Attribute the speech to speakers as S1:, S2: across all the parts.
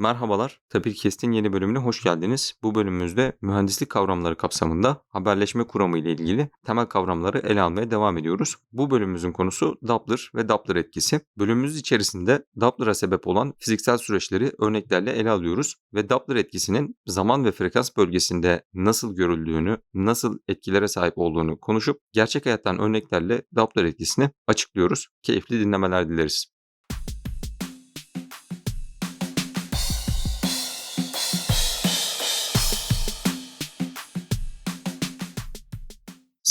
S1: Merhabalar, Tapir Kest'in yeni bölümüne hoş geldiniz. Bu bölümümüzde mühendislik kavramları kapsamında haberleşme kuramı ile ilgili temel kavramları ele almaya devam ediyoruz. Bu bölümümüzün konusu Doppler ve Doppler etkisi. Bölümümüz içerisinde Doppler'a sebep olan fiziksel süreçleri örneklerle ele alıyoruz ve Doppler etkisinin zaman ve frekans bölgesinde nasıl görüldüğünü, nasıl etkilere sahip olduğunu konuşup gerçek hayattan örneklerle Doppler etkisini açıklıyoruz. Keyifli dinlemeler dileriz.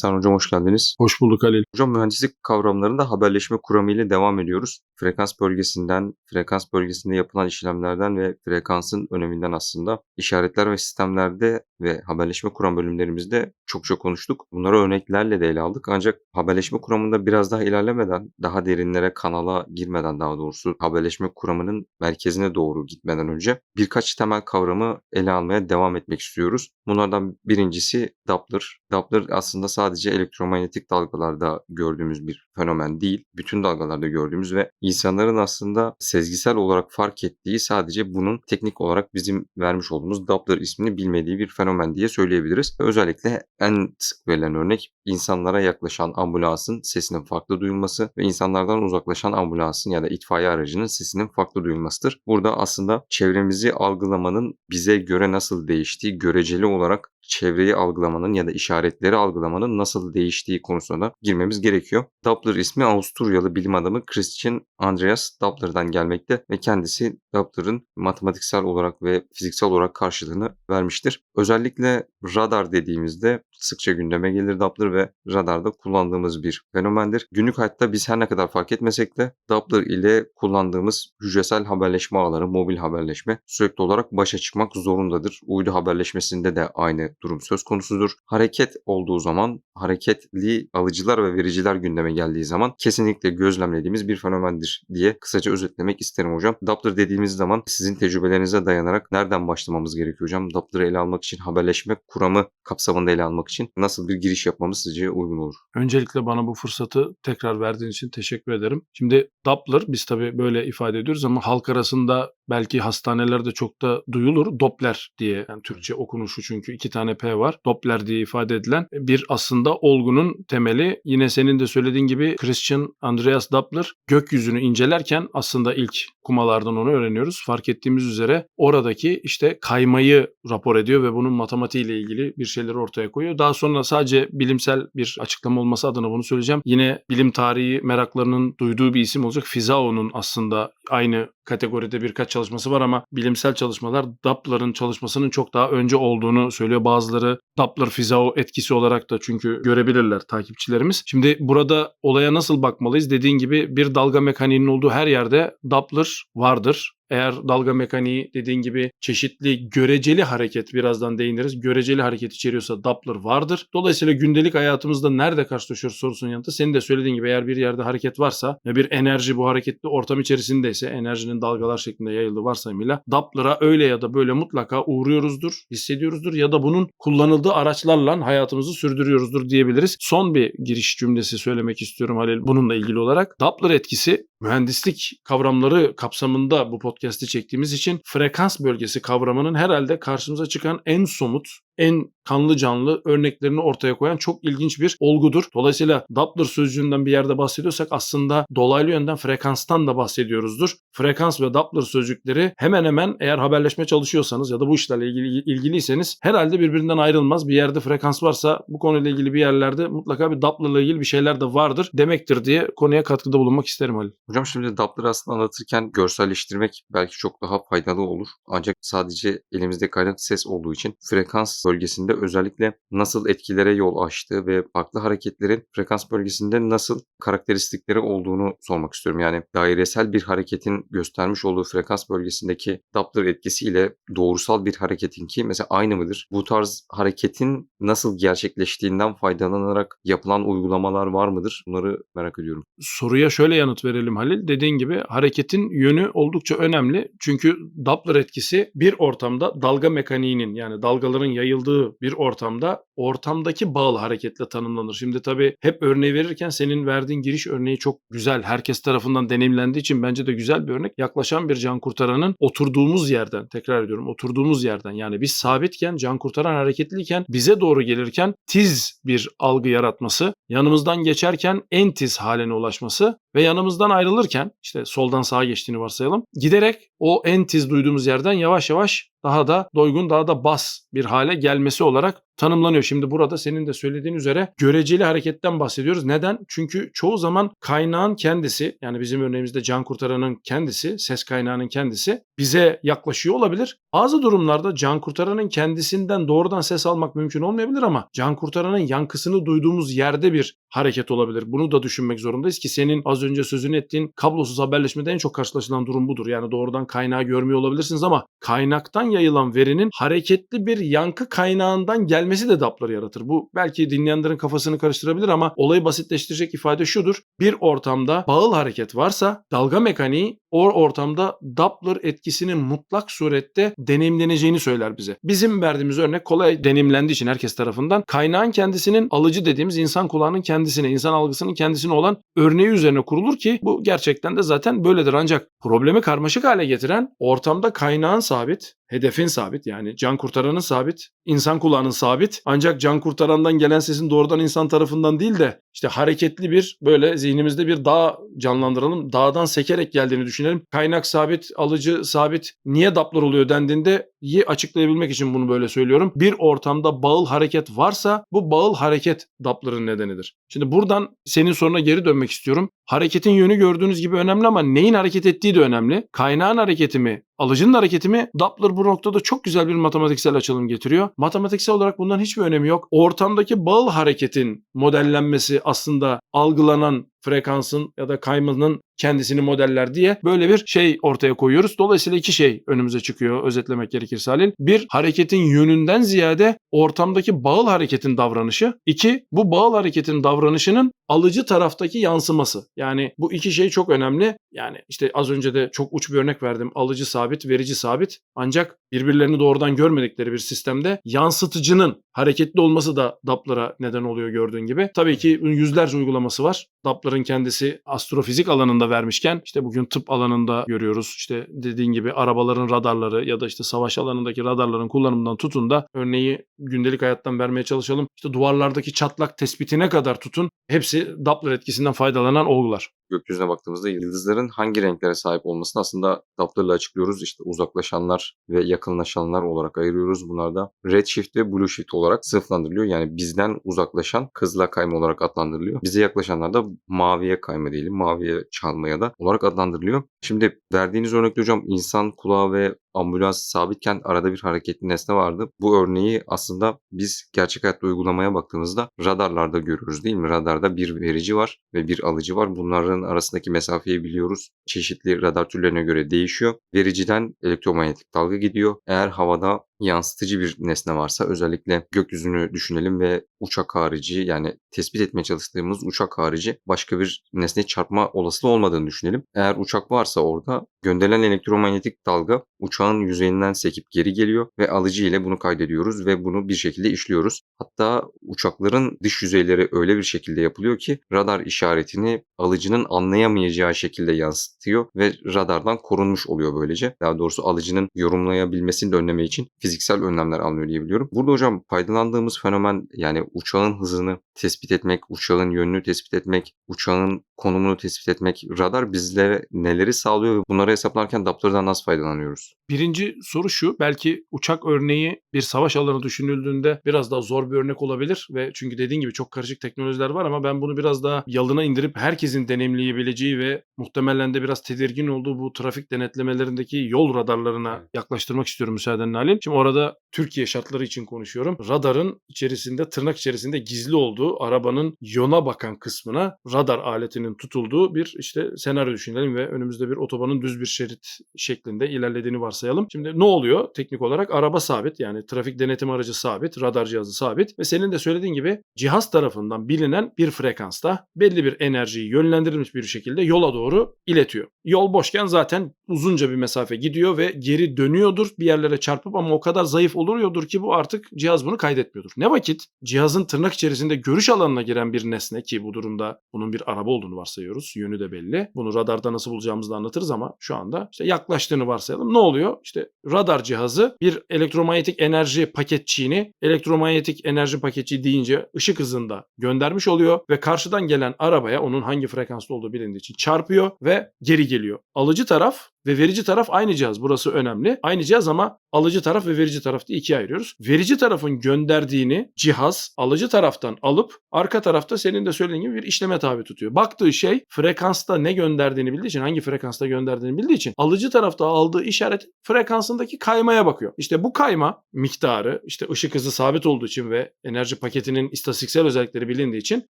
S1: Sen hocam hoş geldiniz.
S2: Hoş bulduk Halil.
S1: Hocam mühendislik kavramlarında haberleşme kuramı ile devam ediyoruz. Frekans bölgesinden, frekans bölgesinde yapılan işlemlerden ve frekansın öneminden aslında işaretler ve sistemlerde ve haberleşme kuram bölümlerimizde çok çok konuştuk. Bunları örneklerle de ele aldık. Ancak haberleşme kuramında biraz daha ilerlemeden, daha derinlere, kanala girmeden daha doğrusu haberleşme kuramının merkezine doğru gitmeden önce birkaç temel kavramı ele almaya devam etmek istiyoruz. Bunlardan birincisi Doppler. Doppler aslında sadece elektromanyetik dalgalarda gördüğümüz bir fenomen değil. Bütün dalgalarda gördüğümüz ve insanların aslında sezgisel olarak fark ettiği sadece bunun teknik olarak bizim vermiş olduğumuz Doppler ismini bilmediği bir fenomen diye söyleyebiliriz. Özellikle en sık verilen örnek insanlara yaklaşan ambulansın sesinin farklı duyulması ve insanlardan uzaklaşan ambulansın ya da itfaiye aracının sesinin farklı duyulmasıdır. Burada aslında çevremizi algılamanın bize göre nasıl değiştiği göreceli olarak çevreyi algılamanın ya da işaretleri algılamanın nasıl değiştiği konusuna girmemiz gerekiyor. Doppler ismi Avusturyalı bilim adamı Christian Andreas Doppler'dan gelmekte ve kendisi Doppler'ın matematiksel olarak ve fiziksel olarak karşılığını vermiştir. Özellikle radar dediğimizde sıkça gündeme gelir Doppler ve radarda kullandığımız bir fenomendir. Günlük hayatta biz her ne kadar fark etmesek de Doppler ile kullandığımız hücresel haberleşme ağları, mobil haberleşme sürekli olarak başa çıkmak zorundadır. Uydu haberleşmesinde de aynı durum söz konusudur. Hareket olduğu zaman, hareketli alıcılar ve vericiler gündeme geldiği zaman kesinlikle gözlemlediğimiz bir fenomendir diye kısaca özetlemek isterim hocam. Doppler dediğimiz zaman sizin tecrübelerinize dayanarak nereden başlamamız gerekiyor hocam? Doppler'ı ele almak için haberleşme kuramı kapsamında ele almak için nasıl bir giriş yapmamız sizce uygun olur?
S2: Öncelikle bana bu fırsatı tekrar verdiğin için teşekkür ederim. Şimdi Doppler biz tabii böyle ifade ediyoruz ama halk arasında belki hastanelerde çok da duyulur. Doppler diye yani Türkçe okunuşu çünkü iki tane P var. Doppler diye ifade edilen bir aslında olgunun temeli. Yine senin de söylediğin gibi Christian Andreas Doppler gökyüzünü incelerken aslında ilk kumalardan onu öğreniyoruz. Fark ettiğimiz üzere oradaki işte kaymayı rapor ediyor ve bunun matematiğiyle ilgili bir şeyleri ortaya koyuyor. Daha sonra sadece bilimsel bir açıklama olması adına bunu söyleyeceğim. Yine bilim tarihi meraklarının duyduğu bir isim olacak. Fizao'nun aslında aynı kategoride birkaç çalışması var ama bilimsel çalışmalar Doppler'ın çalışmasının çok daha önce olduğunu söylüyor. Bazıları Doppler Fizao etkisi olarak da çünkü görebilirler takipçilerimiz. Şimdi burada olaya nasıl bakmalıyız? Dediğin gibi bir dalga mekaniğinin olduğu her yerde Doppler vardır. Eğer dalga mekaniği dediğin gibi çeşitli göreceli hareket birazdan değiniriz. Göreceli hareket içeriyorsa Doppler vardır. Dolayısıyla gündelik hayatımızda nerede karşılaşıyoruz sorusunun yanıtı senin de söylediğin gibi eğer bir yerde hareket varsa ve bir enerji bu hareketli ortam içerisindeyse enerjinin dalgalar şeklinde yayıldığı varsayımıyla Doppler'a öyle ya da böyle mutlaka uğruyoruzdur, hissediyoruzdur ya da bunun kullanıldığı araçlarla hayatımızı sürdürüyoruzdur diyebiliriz. Son bir giriş cümlesi söylemek istiyorum Halil bununla ilgili olarak. Doppler etkisi mühendislik kavramları kapsamında bu podcast'i çektiğimiz için frekans bölgesi kavramının herhalde karşımıza çıkan en somut, en kanlı canlı örneklerini ortaya koyan çok ilginç bir olgudur. Dolayısıyla Doppler sözcüğünden bir yerde bahsediyorsak aslında dolaylı yönden frekanstan da bahsediyoruzdur. Frekans ve Doppler sözcükleri hemen hemen eğer haberleşme çalışıyorsanız ya da bu işlerle ilgili ilgiliyseniz herhalde birbirinden ayrılmaz. Bir yerde frekans varsa bu konuyla ilgili bir yerlerde mutlaka bir Doppler'la ilgili bir şeyler de vardır demektir diye konuya katkıda bulunmak isterim Halil.
S1: Hocam şimdi Doppler aslında anlatırken görselleştirmek belki çok daha faydalı olur. Ancak sadece elimizde kaynak ses olduğu için frekans bölgesinde özellikle nasıl etkilere yol açtığı ve farklı hareketlerin frekans bölgesinde nasıl karakteristikleri olduğunu sormak istiyorum. Yani dairesel bir hareketin göstermiş olduğu frekans bölgesindeki Doppler etkisiyle doğrusal bir hareketin ki mesela aynı mıdır? Bu tarz hareketin nasıl gerçekleştiğinden faydalanarak yapılan uygulamalar var mıdır? Bunları merak ediyorum.
S2: Soruya şöyle yanıt verelim Halil. Dediğin gibi hareketin yönü oldukça önemli. Çünkü Doppler etkisi bir ortamda dalga mekaniğinin yani dalgaların yayılması yayıldığı bir ortamda ortamdaki bağıl hareketle tanımlanır. Şimdi tabii hep örneği verirken senin verdiğin giriş örneği çok güzel. Herkes tarafından deneyimlendiği için bence de güzel bir örnek. Yaklaşan bir can kurtaranın oturduğumuz yerden, tekrar ediyorum oturduğumuz yerden yani biz sabitken can kurtaran hareketliyken bize doğru gelirken tiz bir algı yaratması, yanımızdan geçerken en tiz haline ulaşması ve yanımızdan ayrılırken işte soldan sağa geçtiğini varsayalım. Giderek o en tiz duyduğumuz yerden yavaş yavaş daha da doygun, daha da bas bir hale gelmesi olarak tanımlanıyor. Şimdi burada senin de söylediğin üzere göreceli hareketten bahsediyoruz. Neden? Çünkü çoğu zaman kaynağın kendisi yani bizim örneğimizde can kurtaranın kendisi, ses kaynağının kendisi bize yaklaşıyor olabilir. Bazı durumlarda can kurtaranın kendisinden doğrudan ses almak mümkün olmayabilir ama can kurtaranın yankısını duyduğumuz yerde bir hareket olabilir. Bunu da düşünmek zorundayız ki senin az önce sözünü ettiğin kablosuz haberleşmede en çok karşılaşılan durum budur. Yani doğrudan kaynağı görmüyor olabilirsiniz ama kaynaktan yayılan verinin hareketli bir yankı kaynağından gelmesi de dapları yaratır. Bu belki dinleyenlerin kafasını karıştırabilir ama olayı basitleştirecek ifade şudur. Bir ortamda bağıl hareket varsa dalga mekaniği o ortamda Doppler etkisinin mutlak surette deneyimleneceğini söyler bize. Bizim verdiğimiz örnek kolay deneyimlendiği için herkes tarafından kaynağın kendisinin alıcı dediğimiz insan kulağının kendisine, insan algısının kendisine olan örneği üzerine kurulur ki bu gerçekten de zaten böyledir. Ancak problemi karmaşık hale getiren ortamda kaynağın sabit, hedefin sabit yani can kurtaranın sabit, insan kulağının sabit ancak can kurtarandan gelen sesin doğrudan insan tarafından değil de işte hareketli bir böyle zihnimizde bir dağ canlandıralım. Dağdan sekerek geldiğini düşünelim. Kaynak sabit, alıcı sabit. Niye daplar oluyor dendiğinde iyi açıklayabilmek için bunu böyle söylüyorum. Bir ortamda bağıl hareket varsa bu bağıl hareket dapların nedenidir. Şimdi buradan senin soruna geri dönmek istiyorum. Hareketin yönü gördüğünüz gibi önemli ama neyin hareket ettiği de önemli. Kaynağın hareketi mi, alıcının hareketi mi? Doppler bu noktada çok güzel bir matematiksel açılım getiriyor. Matematiksel olarak bundan hiçbir önemi yok. Ortamdaki bağıl hareketin modellenmesi aslında algılanan frekansın ya da kaymanın kendisini modeller diye böyle bir şey ortaya koyuyoruz. Dolayısıyla iki şey önümüze çıkıyor özetlemek gerekirse Halil. Bir, hareketin yönünden ziyade ortamdaki bağıl hareketin davranışı. İki, bu bağıl hareketin davranışının alıcı taraftaki yansıması. Yani bu iki şey çok önemli. Yani işte az önce de çok uç bir örnek verdim. Alıcı sabit, verici sabit. Ancak birbirlerini doğrudan görmedikleri bir sistemde yansıtıcının hareketli olması da Doppler'a neden oluyor gördüğün gibi. Tabii ki bunun yüzlerce uygulaması var. Doppler'ın kendisi astrofizik alanında vermişken işte bugün tıp alanında görüyoruz. İşte dediğin gibi arabaların radarları ya da işte savaş alanındaki radarların kullanımından tutun da örneği gündelik hayattan vermeye çalışalım. İşte duvarlardaki çatlak tespitine kadar tutun. Hepsi Doppler etkisinden faydalanan olgular.
S1: Gökyüzüne baktığımızda yıldızların hangi renklere sahip olmasını aslında Doppler'la açıklıyoruz. İşte uzaklaşanlar ve yakınlaşanlar olarak ayırıyoruz. Bunlar da redshift ve blueshift olarak sınıflandırılıyor. Yani bizden uzaklaşan kızla kayma olarak adlandırılıyor. Bize yaklaşanlar da maviye kayma diyelim, maviye çalmaya da olarak adlandırılıyor. Şimdi verdiğiniz örnekte hocam insan kulağı ve ambulans sabitken arada bir hareketli nesne vardı. Bu örneği aslında biz gerçek hayatta uygulamaya baktığımızda radarlarda görüyoruz değil mi? Radarda bir verici var ve bir alıcı var. Bunların arasındaki mesafeyi biliyoruz. Çeşitli radar türlerine göre değişiyor. Vericiden elektromanyetik dalga gidiyor. Eğer havada yansıtıcı bir nesne varsa özellikle gökyüzünü düşünelim ve uçak harici yani tespit etmeye çalıştığımız uçak harici başka bir nesne çarpma olasılığı olmadığını düşünelim. Eğer uçak varsa orada gönderilen elektromanyetik dalga uçağın yüzeyinden sekip geri geliyor ve alıcı ile bunu kaydediyoruz ve bunu bir şekilde işliyoruz. Hatta uçakların dış yüzeyleri öyle bir şekilde yapılıyor ki radar işaretini alıcının anlayamayacağı şekilde yansıtıyor ve radardan korunmuş oluyor böylece. Daha doğrusu alıcının yorumlayabilmesini de önlemek için fiziksel önlemler alınıyor diyebiliyorum. Burada hocam faydalandığımız fenomen yani uçağın hızını tespit etmek, uçağın yönünü tespit etmek, uçağın konumunu tespit etmek, radar bizlere neleri sağlıyor ve bunları hesaplarken Doppler'dan nasıl faydalanıyoruz?
S2: Birinci soru şu. Belki uçak örneği bir savaş alanı düşünüldüğünde biraz daha zor bir örnek olabilir ve çünkü dediğin gibi çok karışık teknolojiler var ama ben bunu biraz daha yalına indirip herkesin deneyimleyebileceği ve muhtemelen de biraz tedirgin olduğu bu trafik denetlemelerindeki yol radarlarına yaklaştırmak istiyorum müsaadenle Halil. Şimdi orada Türkiye şartları için konuşuyorum. Radarın içerisinde tırnak içerisinde gizli olduğu tutulduğu, arabanın yona bakan kısmına radar aletinin tutulduğu bir işte senaryo düşünelim ve önümüzde bir otobanın düz bir şerit şeklinde ilerlediğini varsayalım. Şimdi ne oluyor? Teknik olarak araba sabit yani trafik denetim aracı sabit, radar cihazı sabit ve senin de söylediğin gibi cihaz tarafından bilinen bir frekansta belli bir enerjiyi yönlendirilmiş bir şekilde yola doğru iletiyor. Yol boşken zaten uzunca bir mesafe gidiyor ve geri dönüyordur bir yerlere çarpıp ama o kadar zayıf oluyordur ki bu artık cihaz bunu kaydetmiyordur. Ne vakit cihazın tırnak içerisinde görüş alanına giren bir nesne ki bu durumda bunun bir araba olduğunu varsayıyoruz. Yönü de belli. Bunu radarda nasıl bulacağımızı da anlatırız ama şu anda işte yaklaştığını varsayalım. Ne oluyor? İşte radar cihazı bir elektromanyetik enerji paketçiğini elektromanyetik enerji paketçiği deyince ışık hızında göndermiş oluyor ve karşıdan gelen arabaya onun hangi frekansta olduğu bilindiği için çarpıyor ve geri geliyor. Alıcı taraf ve verici taraf aynı cihaz. Burası önemli. Aynı cihaz ama alıcı taraf ve verici taraf diye ikiye ayırıyoruz. Verici tarafın gönderdiğini cihaz alıcı taraftan alıp arka tarafta senin de söylediğin gibi bir işleme tabi tutuyor. Baktığı şey frekansta ne gönderdiğini bildiği için, hangi frekansta gönderdiğini bildiği için alıcı tarafta aldığı işaret frekansındaki kaymaya bakıyor. İşte bu kayma miktarı işte ışık hızı sabit olduğu için ve enerji paketinin istatistiksel özellikleri bilindiği için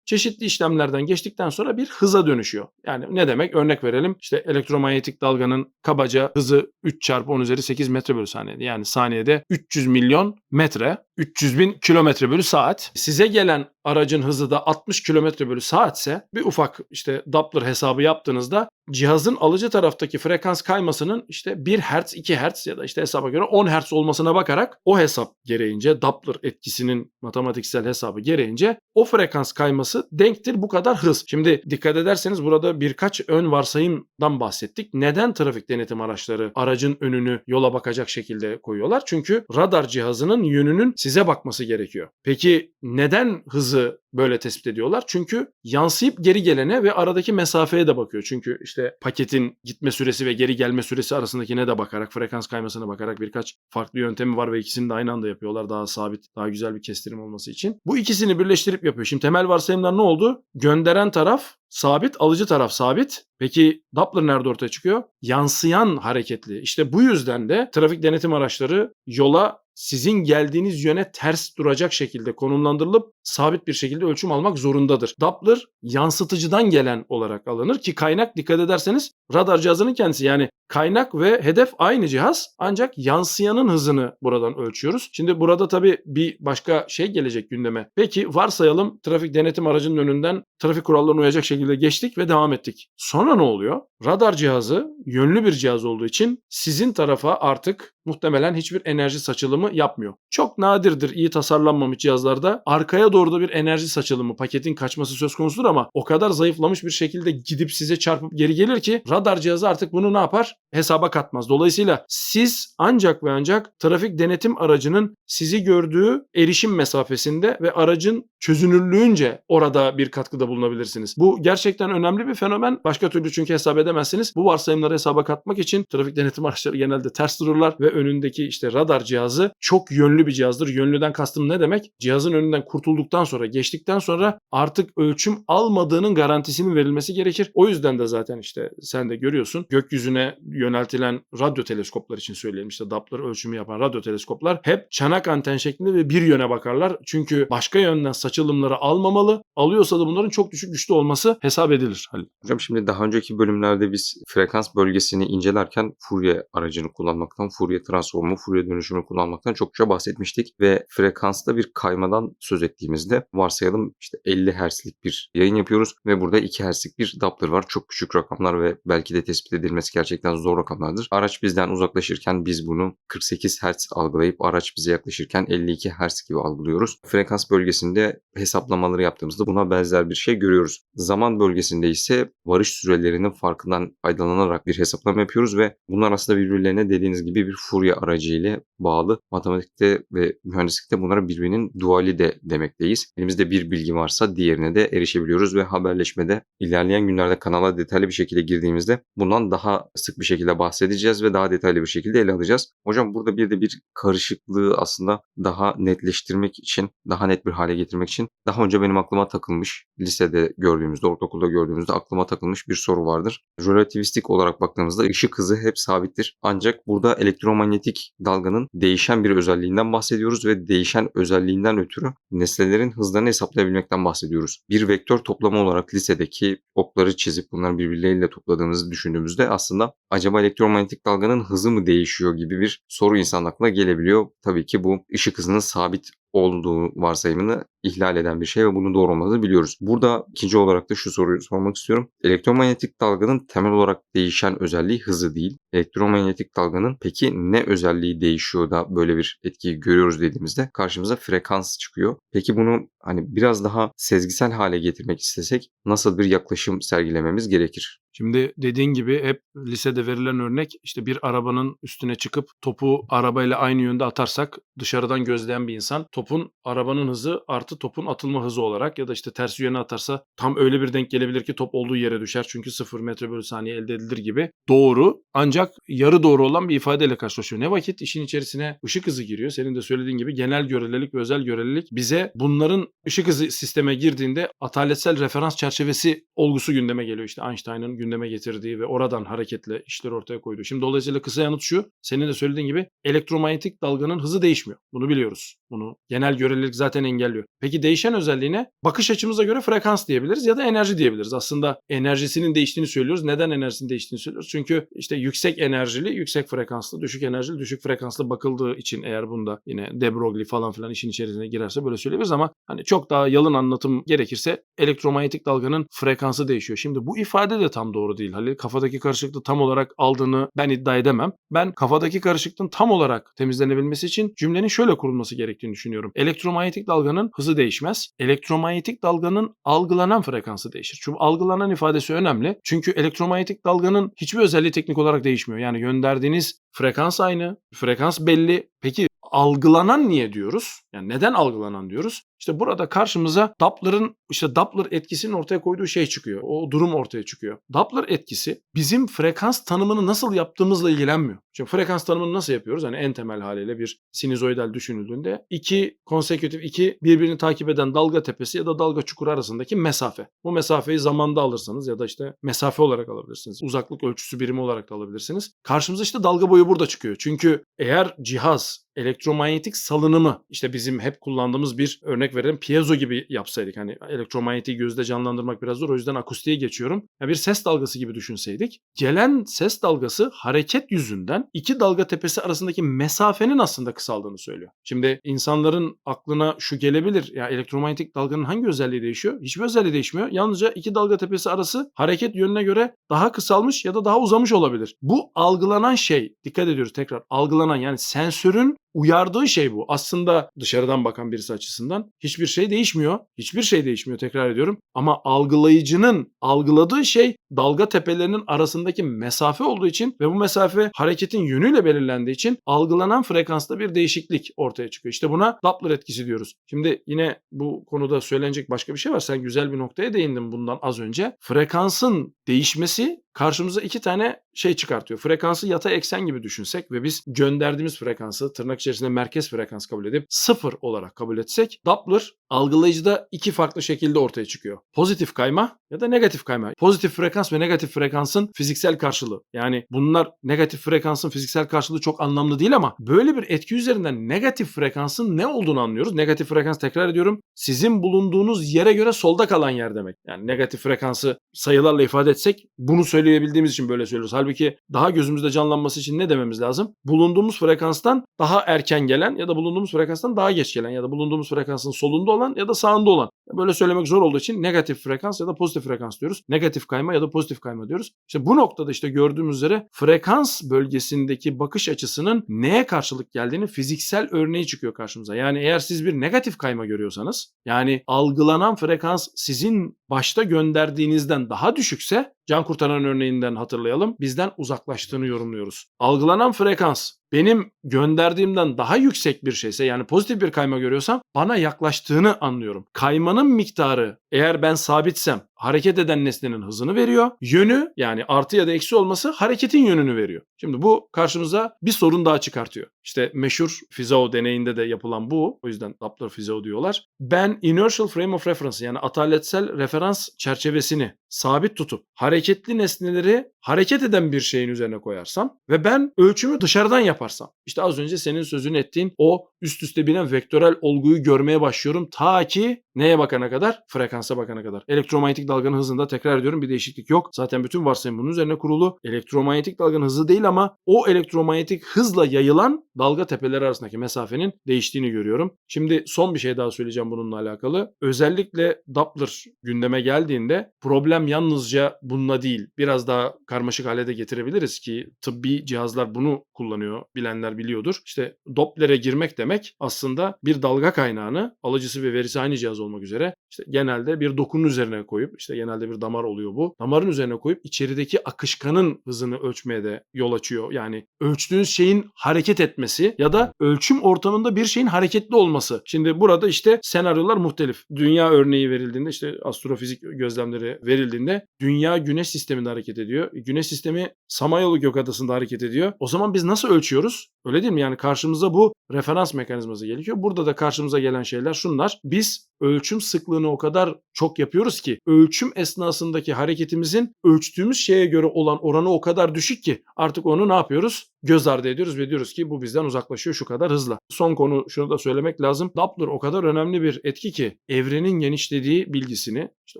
S2: çeşitli işlemlerden geçtikten sonra bir hıza dönüşüyor. Yani ne demek? Örnek verelim. İşte elektromanyetik dalganın kabaca hızı 3 çarpı 10 üzeri 8 metre bölü saniyede. Yani saniyede 300 milyon metre, 300 bin kilometre bölü saat. Size gelen aracın hızı da 60 kilometre bölü saatse bir ufak işte Doppler hesabı yaptığınızda cihazın alıcı taraftaki frekans kaymasının işte 1 Hz, 2 Hz ya da işte hesaba göre 10 Hz olmasına bakarak o hesap gereğince Doppler etkisinin matematiksel hesabı gereğince o frekans kayması denktir bu kadar hız. Şimdi dikkat ederseniz burada birkaç ön varsayımdan bahsettik. Neden trafik denetim araçları aracın önünü yola bakacak şekilde koyuyorlar? Çünkü radar cihazının yönünün size bakması gerekiyor. Peki neden hızı böyle tespit ediyorlar? Çünkü yansıyıp geri gelene ve aradaki mesafeye de bakıyor. Çünkü işte paketin gitme süresi ve geri gelme süresi arasındakine de bakarak, frekans kaymasına bakarak birkaç farklı yöntemi var ve ikisini de aynı anda yapıyorlar. Daha sabit, daha güzel bir kestirim olması için. Bu ikisini birleştirip yapıyor. Şimdi temel varsayımlar ne oldu? Gönderen taraf sabit, alıcı taraf sabit. Peki Doppler nerede ortaya çıkıyor? Yansıyan hareketli. İşte bu yüzden de trafik denetim araçları yola sizin geldiğiniz yöne ters duracak şekilde konumlandırılıp sabit bir şekilde ölçüm almak zorundadır. Doppler yansıtıcıdan gelen olarak alınır ki kaynak dikkat ederseniz radar cihazının kendisi yani kaynak ve hedef aynı cihaz ancak yansıyanın hızını buradan ölçüyoruz. Şimdi burada tabii bir başka şey gelecek gündeme. Peki varsayalım trafik denetim aracının önünden trafik kurallarına uyacak şekilde geçtik ve devam ettik. Sonra ne oluyor? Radar cihazı yönlü bir cihaz olduğu için sizin tarafa artık muhtemelen hiçbir enerji saçılımı yapmıyor. Çok nadirdir iyi tasarlanmamış cihazlarda arkaya doğru da bir enerji saçılımı paketin kaçması söz konusudur ama o kadar zayıflamış bir şekilde gidip size çarpıp geri gelir ki radar cihazı artık bunu ne yapar? Hesaba katmaz. Dolayısıyla siz ancak ve ancak trafik denetim aracının sizi gördüğü erişim mesafesinde ve aracın çözünürlüğünce orada bir katkıda bulunabilirsiniz. Bu gerçekten önemli bir fenomen. Başka türlü çünkü hesap edemezsiniz. Bu varsayımları hesaba katmak için trafik denetim araçları genelde ters dururlar ve önündeki işte radar cihazı çok yönlü bir cihazdır. Yönlüden kastım ne demek? Cihazın önünden kurtulduktan sonra, geçtikten sonra artık ölçüm almadığının garantisinin verilmesi gerekir. O yüzden de zaten işte sen de görüyorsun gökyüzüne yöneltilen radyo teleskoplar için söyleyelim işte Doppler ölçümü yapan radyo teleskoplar hep çanak anten şeklinde ve bir yöne bakarlar. Çünkü başka yönden saçılımları almamalı. Alıyorsa da bunların çok düşük güçlü olması hesap edilir. Halil.
S1: Hocam şimdi daha önceki bölümlerde biz frekans bölgesini incelerken Fourier aracını kullanmaktan, Fourier transformu, Fourier dönüşümü kullanmaktan çokça bahsetmiştik ve frekansta bir kaymadan söz ettiğimizde varsayalım işte 50 Hz'lik bir yayın yapıyoruz ve burada 2 Hz'lik bir Doppler var. Çok küçük rakamlar ve belki de tespit edilmesi gerçekten zor rakamlardır. Araç bizden uzaklaşırken biz bunu 48 Hz algılayıp araç bize yaklaşırken 52 Hz gibi algılıyoruz. Frekans bölgesinde hesaplamaları yaptığımızda buna benzer bir şey görüyoruz. Zaman bölgesinde ise varış sürelerinin farkından faydalanarak bir hesaplama yapıyoruz ve bunlar aslında birbirlerine dediğiniz gibi bir Fourier aracı ile bağlı. Matematikte ve mühendislikte bunlara birbirinin duali de demekteyiz. Elimizde bir bilgi varsa diğerine de erişebiliyoruz ve haberleşmede ilerleyen günlerde kanala detaylı bir şekilde girdiğimizde bundan daha sık bir şekilde bahsedeceğiz ve daha detaylı bir şekilde ele alacağız. Hocam burada bir de bir karışıklığı aslında daha netleştirmek için, daha net bir hale getirmek için daha önce benim aklıma takılmış, lisede gördüğümüzde, ortaokulda gördüğümüzde aklıma takılmış bir soru vardır. Relativistik olarak baktığımızda ışık hızı hep sabittir. Ancak burada elektromanyetik dalganın dalganın değişen bir özelliğinden bahsediyoruz ve değişen özelliğinden ötürü nesnelerin hızlarını hesaplayabilmekten bahsediyoruz. Bir vektör toplamı olarak lisedeki okları çizip bunları birbirleriyle topladığımızı düşündüğümüzde aslında acaba elektromanyetik dalganın hızı mı değişiyor gibi bir soru insan aklına gelebiliyor. Tabii ki bu ışık hızının sabit olduğu varsayımını ihlal eden bir şey ve bunun doğru olmadığını biliyoruz. Burada ikinci olarak da şu soruyu sormak istiyorum. Elektromanyetik dalganın temel olarak değişen özelliği hızı değil. Elektromanyetik dalganın peki ne özelliği değişiyor da böyle bir etkiyi görüyoruz dediğimizde karşımıza frekans çıkıyor. Peki bunu hani biraz daha sezgisel hale getirmek istesek nasıl bir yaklaşım sergilememiz gerekir?
S2: Şimdi dediğin gibi hep lisede verilen örnek işte bir arabanın üstüne çıkıp topu arabayla aynı yönde atarsak dışarıdan gözleyen bir insan topun arabanın hızı artı topun atılma hızı olarak ya da işte ters yöne atarsa tam öyle bir denk gelebilir ki top olduğu yere düşer çünkü 0 metre bölü saniye elde edilir gibi doğru ancak yarı doğru olan bir ifadeyle karşılaşıyor. Ne vakit işin içerisine ışık hızı giriyor. Senin de söylediğin gibi genel görelilik ve özel görelilik bize bunların ışık hızı sisteme girdiğinde ataletsel referans çerçevesi olgusu gündeme geliyor. İşte Einstein'ın gündeme getirdiği ve oradan hareketle işleri ortaya koyduğu. Şimdi dolayısıyla kısa yanıt şu. Senin de söylediğin gibi elektromanyetik dalganın hızı değişmiyor. Bunu biliyoruz. Bunu genel görelilik zaten engelliyor. Peki değişen özelliğine bakış açımıza göre frekans diyebiliriz ya da enerji diyebiliriz. Aslında enerjisinin değiştiğini söylüyoruz. Neden enerjisinin değiştiğini söylüyoruz? Çünkü işte yüksek enerjili, yüksek frekanslı, düşük enerjili, düşük frekanslı bakıldığı için eğer bunda yine de Broglie falan filan işin içerisine girerse böyle söyleyebiliriz ama hani çok daha yalın anlatım gerekirse elektromanyetik dalganın frekansı değişiyor. Şimdi bu ifade de tam doğru değil Halil. Kafadaki karışıklığı tam olarak aldığını ben iddia edemem. Ben kafadaki karışıklığın tam olarak temizlenebilmesi için cümlenin şöyle kurulması gerektiğini düşünüyorum. Elektromanyetik dalganın hızı değişmez. Elektromanyetik dalganın algılanan frekansı değişir. Çünkü algılanan ifadesi önemli. Çünkü elektromanyetik dalganın hiçbir özelliği teknik olarak değişmiyor. Yani gönderdiğiniz frekans aynı, frekans belli. Peki algılanan niye diyoruz? Yani neden algılanan diyoruz? İşte burada karşımıza Doppler'ın işte Doppler etkisinin ortaya koyduğu şey çıkıyor. O durum ortaya çıkıyor. Doppler etkisi bizim frekans tanımını nasıl yaptığımızla ilgilenmiyor. Şimdi frekans tanımını nasıl yapıyoruz? Hani en temel haliyle bir sinüzoidal düşünüldüğünde iki konsekütif iki birbirini takip eden dalga tepesi ya da dalga çukuru arasındaki mesafe. Bu mesafeyi zamanda alırsanız ya da işte mesafe olarak alabilirsiniz. Uzaklık ölçüsü birimi olarak da alabilirsiniz. Karşımıza işte dalga boyu burada çıkıyor. Çünkü eğer cihaz elektromanyetik salınımı işte bizim hep kullandığımız bir örnek verelim piezo gibi yapsaydık hani elektromanyetiği gözde canlandırmak biraz zor o yüzden akustiğe geçiyorum. Ya bir ses dalgası gibi düşünseydik gelen ses dalgası hareket yüzünden iki dalga tepesi arasındaki mesafenin aslında kısaldığını söylüyor. Şimdi insanların aklına şu gelebilir ya elektromanyetik dalganın hangi özelliği değişiyor? Hiçbir özelliği değişmiyor. Yalnızca iki dalga tepesi arası hareket yönüne göre daha kısalmış ya da daha uzamış olabilir. Bu algılanan şey dikkat ediyoruz tekrar algılanan yani sensörün uyardığı şey bu. Aslında dışarıdan bakan birisi açısından hiçbir şey değişmiyor. Hiçbir şey değişmiyor tekrar ediyorum. Ama algılayıcının algıladığı şey dalga tepelerinin arasındaki mesafe olduğu için ve bu mesafe hareketin yönüyle belirlendiği için algılanan frekansta bir değişiklik ortaya çıkıyor. İşte buna Doppler etkisi diyoruz. Şimdi yine bu konuda söylenecek başka bir şey var. Sen güzel bir noktaya değindin bundan az önce. Frekansın değişmesi karşımıza iki tane şey çıkartıyor. Frekansı yatay eksen gibi düşünsek ve biz gönderdiğimiz frekansı tırnak içerisinde merkez frekans kabul edip sıfır olarak kabul etsek Doppler algılayıcıda iki farklı şekilde ortaya çıkıyor. Pozitif kayma ya da negatif kayma. Pozitif frekans ve negatif frekansın fiziksel karşılığı. Yani bunlar negatif frekansın fiziksel karşılığı çok anlamlı değil ama böyle bir etki üzerinden negatif frekansın ne olduğunu anlıyoruz. Negatif frekans tekrar ediyorum. Sizin bulunduğunuz yere göre solda kalan yer demek. Yani negatif frekansı sayılarla ifade etsek bunu söyleyebildiğimiz için böyle söylüyoruz. Halbuki daha gözümüzde canlanması için ne dememiz lazım? Bulunduğumuz frekanstan daha erken gelen ya da bulunduğumuz frekanstan daha geç gelen ya da bulunduğumuz frekansın solunda olan ya da sağında olan. Böyle söylemek zor olduğu için negatif frekans ya da pozitif frekans diyoruz. Negatif kayma ya da pozitif kayma diyoruz. İşte bu noktada işte gördüğümüz üzere frekans bölgesindeki bakış açısının neye karşılık geldiğini fiziksel örneği çıkıyor karşımıza. Yani eğer siz bir negatif kayma görüyorsanız yani algılanan frekans sizin başta gönderdiğinizden daha düşükse can kurtaran örneğinden hatırlayalım. Bizden uzaklaştığını yorumluyoruz. Algılanan frekans benim gönderdiğimden daha yüksek bir şeyse yani pozitif bir kayma görüyorsam bana yaklaştığını anlıyorum. Kaymanın miktarı eğer ben sabitsem hareket eden nesnenin hızını veriyor. Yönü yani artı ya da eksi olması hareketin yönünü veriyor. Şimdi bu karşımıza bir sorun daha çıkartıyor. İşte meşhur Fizeau deneyinde de yapılan bu. O yüzden Doppler Fizeau diyorlar. Ben inertial frame of reference yani ataletsel referans çerçevesini sabit tutup hareketli nesneleri hareket eden bir şeyin üzerine koyarsam ve ben ölçümü dışarıdan yaparsam. İşte az önce senin sözünü ettiğin o üst üste binen vektörel olguyu görmeye başlıyorum ta ki neye bakana kadar? Frekansa bakana kadar. Elektromanyetik dalganın hızında tekrar ediyorum bir değişiklik yok. Zaten bütün varsayım bunun üzerine kurulu. Elektromanyetik dalganın hızı değil ama o elektromanyetik hızla yayılan dalga tepeleri arasındaki mesafenin değiştiğini görüyorum. Şimdi son bir şey daha söyleyeceğim bununla alakalı. Özellikle Doppler gündeme geldiğinde problem yalnızca bununla değil. Biraz daha karmaşık hale de getirebiliriz ki tıbbi cihazlar bunu kullanıyor. Bilenler biliyordur. İşte Doppler'e girmek demek aslında bir dalga kaynağını alıcısı ve verisi aynı cihaz olmak üzere işte genelde bir dokunun üzerine koyup işte genelde bir damar oluyor bu. Damarın üzerine koyup içerideki akışkanın hızını ölçmeye de yol açıyor. Yani ölçtüğünüz şeyin hareket etmesi ya da ölçüm ortamında bir şeyin hareketli olması. Şimdi burada işte senaryolar muhtelif. Dünya örneği verildiğinde işte astrofizik gözlemleri verildiğinde dünya güneş sisteminde hareket ediyor. Güneş sistemi Samanyolu Gökadası'nda hareket ediyor. O zaman biz nasıl ölçüyoruz? Öyle değil mi? Yani karşımıza bu referans mekanizması geliyor. Burada da karşımıza gelen şeyler şunlar. Biz ölçüm sıklığını o kadar çok yapıyoruz ki ölçüm esnasındaki hareketimizin ölçtüğümüz şeye göre olan oranı o kadar düşük ki artık onu ne yapıyoruz? Göz ardı ediyoruz ve diyoruz ki bu bizden uzaklaşıyor şu kadar hızla. Son konu şunu da söylemek lazım. Doppler o kadar önemli bir etki ki evrenin genişlediği bilgisini işte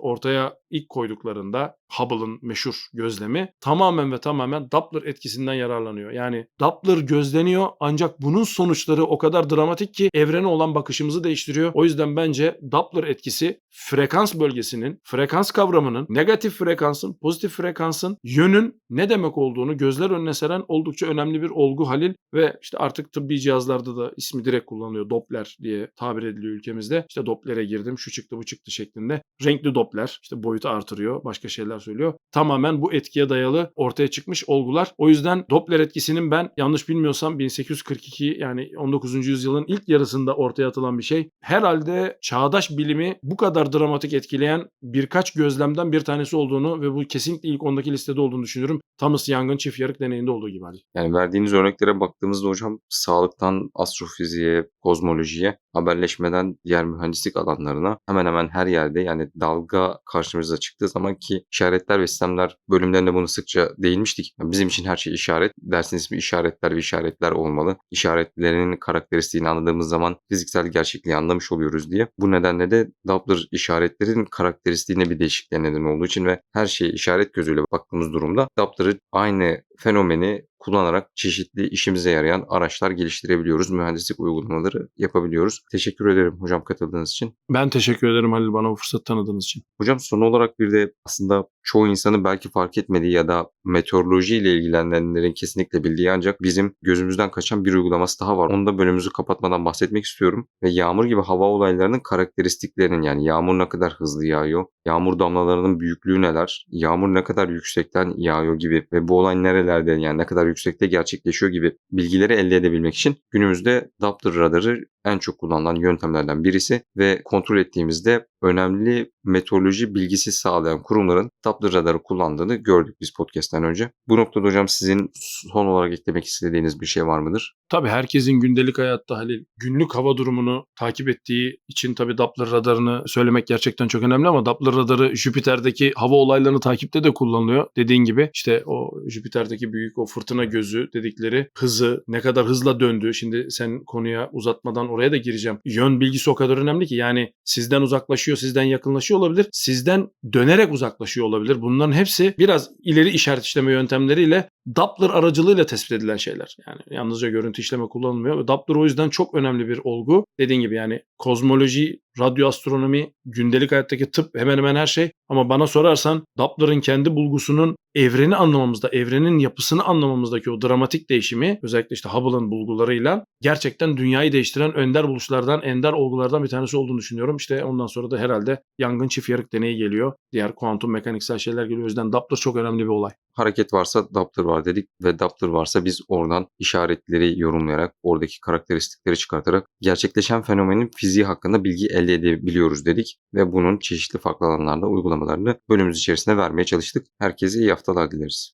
S2: ortaya ilk koyduklarında Hubble'ın meşhur gözlemi tamamen ve tamamen Doppler etkisinden yararlanıyor. Yani Doppler gözleniyor ancak bunun sonuçları o kadar dramatik ki evrene olan bakışımızı değiştiriyor. O yüzden bence Doppler etkisi frekans bölgesinin, frekans kavramının, negatif frekansın, pozitif frekansın, yönün ne demek olduğunu gözler önüne seren oldukça önemli bir olgu Halil ve işte artık tıbbi cihazlarda da ismi direkt kullanılıyor. Doppler diye tabir ediliyor ülkemizde. İşte Doppler'e girdim, şu çıktı, bu çıktı şeklinde. Renkli Doppler, işte boyutu artırıyor, başka şeyler söylüyor. Tamamen bu etkiye dayalı ortaya çıkmış olgular. O yüzden Doppler etkisinin ben yanlış bilmiyorsam 1842 yani 19. yüzyılın ilk yarısında ortaya atılan bir şey. Herhalde çağdaş bilimi bu kadar dramatik etkileyen birkaç gözlemden bir tanesi olduğunu ve bu kesinlikle ilk ondaki listede olduğunu düşünüyorum. Thomas Young'ın çift yarık deneyinde olduğu gibi. Ali.
S1: Yani verdiğiniz örneklere baktığımızda hocam sağlıktan astrofiziğe, kozmolojiye, haberleşmeden diğer mühendislik alanlarına hemen hemen her yerde yani dalga karşımıza çıktığı zaman ki işaretler ve sistemler bölümlerinde bunu sıkça değinmiştik. Yani bizim için her şey işaret. Dersin ismi işaretler ve işaretler olmalı. İşaretlerin karakteristiğini anladığımız zaman fiziksel gerçekliği anlamış oluyoruz diye. Bu nedenle de Doppler işaretlerin karakteristiğine bir değişikliğe neden olduğu için ve her şeye işaret gözüyle baktığımız durumda Doppler'ı aynı fenomeni kullanarak çeşitli işimize yarayan araçlar geliştirebiliyoruz. Mühendislik uygulamaları yapabiliyoruz. Teşekkür ederim hocam katıldığınız için.
S2: Ben teşekkür ederim Halil bana bu fırsat tanıdığınız için.
S1: Hocam son olarak bir de aslında çoğu insanın belki fark etmediği ya da meteoroloji ile ilgilenenlerin kesinlikle bildiği ancak bizim gözümüzden kaçan bir uygulaması daha var. Onu da bölümümüzü kapatmadan bahsetmek istiyorum. Ve yağmur gibi hava olaylarının karakteristiklerinin yani yağmur ne kadar hızlı yağıyor, yağmur damlalarının büyüklüğü neler, yağmur ne kadar yüksekten yağıyor gibi ve bu olay nerelerde yani ne kadar yüksekte gerçekleşiyor gibi bilgileri elde edebilmek için günümüzde Doppler radarı en çok kullanılan yöntemlerden birisi ve kontrol ettiğimizde önemli meteoroloji bilgisi sağlayan kurumların Doppler radarı kullandığını gördük biz podcast'ten önce. Bu noktada hocam sizin son olarak eklemek istediğiniz bir şey var mıdır?
S2: Tabii herkesin gündelik hayatta Halil günlük hava durumunu takip ettiği için tabii Doppler radarını söylemek gerçekten çok önemli ama Doppler radarı Jüpiter'deki hava olaylarını takipte de kullanılıyor. Dediğin gibi işte o Jüpiter'deki büyük o fırtına gözü dedikleri hızı ne kadar hızla döndü. Şimdi sen konuya uzatmadan oraya da gireceğim. Yön bilgisi o kadar önemli ki yani sizden uzaklaşıyor, sizden yakınlaşıyor olabilir. Sizden dönerek uzaklaşıyor olabilir. Bunların hepsi biraz ileri işaret işleme yöntemleriyle Doppler aracılığıyla tespit edilen şeyler. Yani yalnızca görüntü işleme kullanılmıyor. Doppler o yüzden çok önemli bir olgu. Dediğin gibi yani kozmoloji, radyo astronomi, gündelik hayattaki tıp hemen hemen her şey. Ama bana sorarsan Doppler'ın kendi bulgusunun evreni anlamamızda, evrenin yapısını anlamamızdaki o dramatik değişimi özellikle işte Hubble'ın bulgularıyla gerçekten dünyayı değiştiren önder buluşlardan, ender olgulardan bir tanesi olduğunu düşünüyorum. İşte ondan sonra da herhalde yangın çift yarık deneyi geliyor. Diğer kuantum mekaniksel şeyler geliyor. O yüzden Doppler çok önemli bir olay.
S1: Hareket varsa Doppler var dedik ve Doppler varsa biz oradan işaretleri yorumlayarak, oradaki karakteristikleri çıkartarak gerçekleşen fenomenin fiziği hakkında bilgi elde edebiliyoruz dedik ve bunun çeşitli farklı alanlarda uygulamalarını bölümümüz içerisinde vermeye çalıştık. Herkese iyi haftalar dileriz.